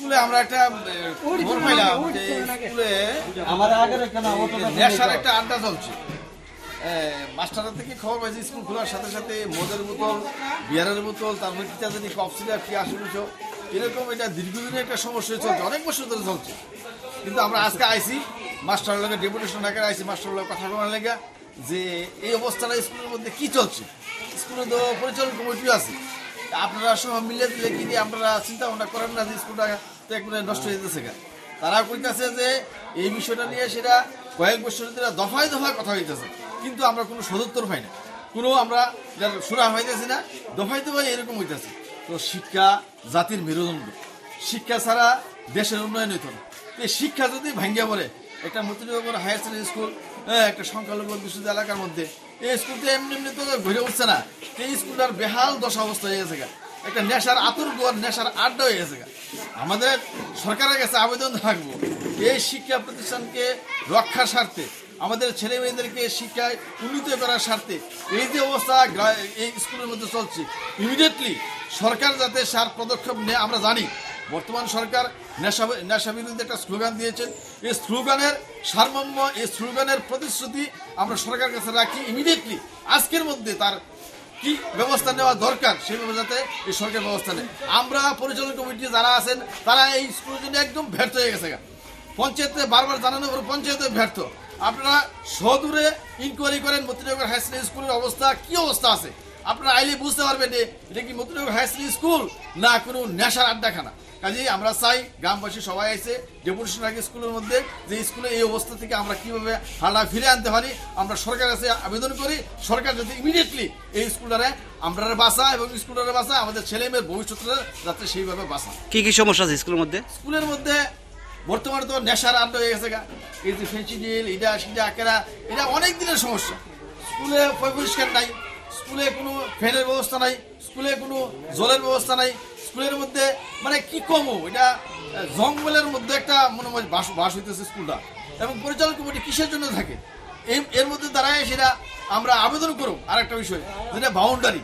স্কুলে আমরা একটা খবর পাইলাম যে স্কুলে আমার আগের একটা না অটোটা নেশার একটা আড্ডা চলছে। মাস্টাররা থেকে খবর পাইছি স্কুল খোলার সাথে সাথে মদের বোতল বিয়ারের বোতল তারপরে কি জানি কফ সিরাপ কি আসে বুঝো এরকম এটা দীর্ঘদিনের একটা সমস্যা চলছে অনেক বছর ধরে চলছে। কিন্তু আমরা আজকে আইসি মাস্টার লোকের ডেপুটেশন ঢাকায় আইসি মাস্টার লোক কথা বলার লেগা যে এই অবস্থাটা স্কুলের মধ্যে কি চলছে? স্কুলে তো পরিচালন কমিটিও আছে। আপনারা সব মিলে কি দিয়ে আপনারা চিন্তা ভাবনা করেন না যে স্কুলটা তো একবারে নষ্ট হয়ে যেতেছে তারা কইতাছে যে এই বিষয়টা নিয়ে সেটা কয়েক বছর ধরে দফায় দফায় কথা হইতেছে কিন্তু আমরা কোনো সদুত্তর পাই না। কোনো আমরা সুরা হইতেছি না, দফায় দফায় এরকম হইতেছে। তো শিক্ষা জাতির মেরুদণ্ড। শিক্ষা ছাড়া দেশের উন্নয়ন হইত না। এই শিক্ষা যদি ভাঙ্গিয়া পড়ে একটা মতিনগর হায়ার সেকেন্ডারি স্কুল হ্যাঁ, একটা সংখ্যালঘু বিশুদ্ধ এলাকার মধ্যে এই স্কুলটা এমনি এমনি তো ঘুরে উঠছে না এই স্কুলটার বেহাল দশা অবস্থা হয়ে গেছে। একটা নেশার আতুর গোয়ার নেশার আড্ডা হয়ে গেছে। আমাদের সরকারের কাছে আবেদন থাকব এই শিক্ষা প্রতিষ্ঠানকে রক্ষার স্বার্থে আমাদের ছেলে মেয়েদেরকে শিক্ষায় উন্নীত করার স্বার্থে এই যে অবস্থা এই স্কুলের মধ্যে চলছে ইমিডিয়েটলি সরকার যাতে সার পদক্ষেপ নেয় আমরা জানি বর্তমান সরকার নেশা নেশা বিরুদ্ধে একটা স্লোগান দিয়েছেন এই স্লোগানের সারমর্ম, এই স্লোগানের প্রতিশ্রুতি আমরা সরকারের কাছে রাখি ইমিডিয়েটলি আজকের মধ্যে তার কি ব্যবস্থা নেওয়া দরকার সেভাবে যাতে এই সরকার ব্যবস্থা নেয়। আমরা পরিচালন কমিটি যারা আছেন, তারা এই স্কুলের একদম ব্যর্থ হয়ে গেছে। পঞ্চায়েতে বারবার জানানো পর পঞ্চায়েতে ব্যর্থ। আপনারা সদূরে ইনকোয়ারি করেন, মতিনগর হাই স্কুল স্কুলের অবস্থা, কি অবস্থা আছে? আপনারা আইলে বুঝতে পারবেন এটা কি মতিনগর হাই স্কুল স্কুল না কোনো নেশার আড্ডাখানা? কাজেই আমরা চাই গ্রামবাসী সবাই আছে ডেপুটেশন আগে স্কুলের মধ্যে যে স্কুলে এই অবস্থা থেকে আমরা কীভাবে হালা ফিরে আনতে পারি আমরা সরকারের কাছে আবেদন করি সরকার যাতে ইমিডিয়েটলি এই স্কুলটারে আমরা বাঁচা এবং স্কুলটারে বাঁচা আমাদের ছেলে মেয়ের ভবিষ্যৎটা যাতে সেইভাবে বাঁচা কি কি সমস্যা আছে স্কুলের মধ্যে? স্কুলের মধ্যে বর্তমানে তো নেশার আড্ডা হয়ে গেছে গা। এই যে ফেন্সিডিল এটা সেটা আকেরা এটা অনেক দিনের সমস্যা। স্কুলে পরিষ্কার নাই স্কুলে কোনো ফ্যানের ব্যবস্থা নাই স্কুলে কোনো জলের ব্যবস্থা নাই স্কুলের মধ্যে মানে কি কমো এটা জঙ্গলের মধ্যে একটা মনে হয় বাস বাস হইতেছে স্কুলটা। এবং পরিচালক কমিটি কিসের জন্য থাকে? এর মধ্যে দাঁড়ায় সেটা আমরা আবেদন করব। আর একটা বিষয়, যেটা বাউন্ডারি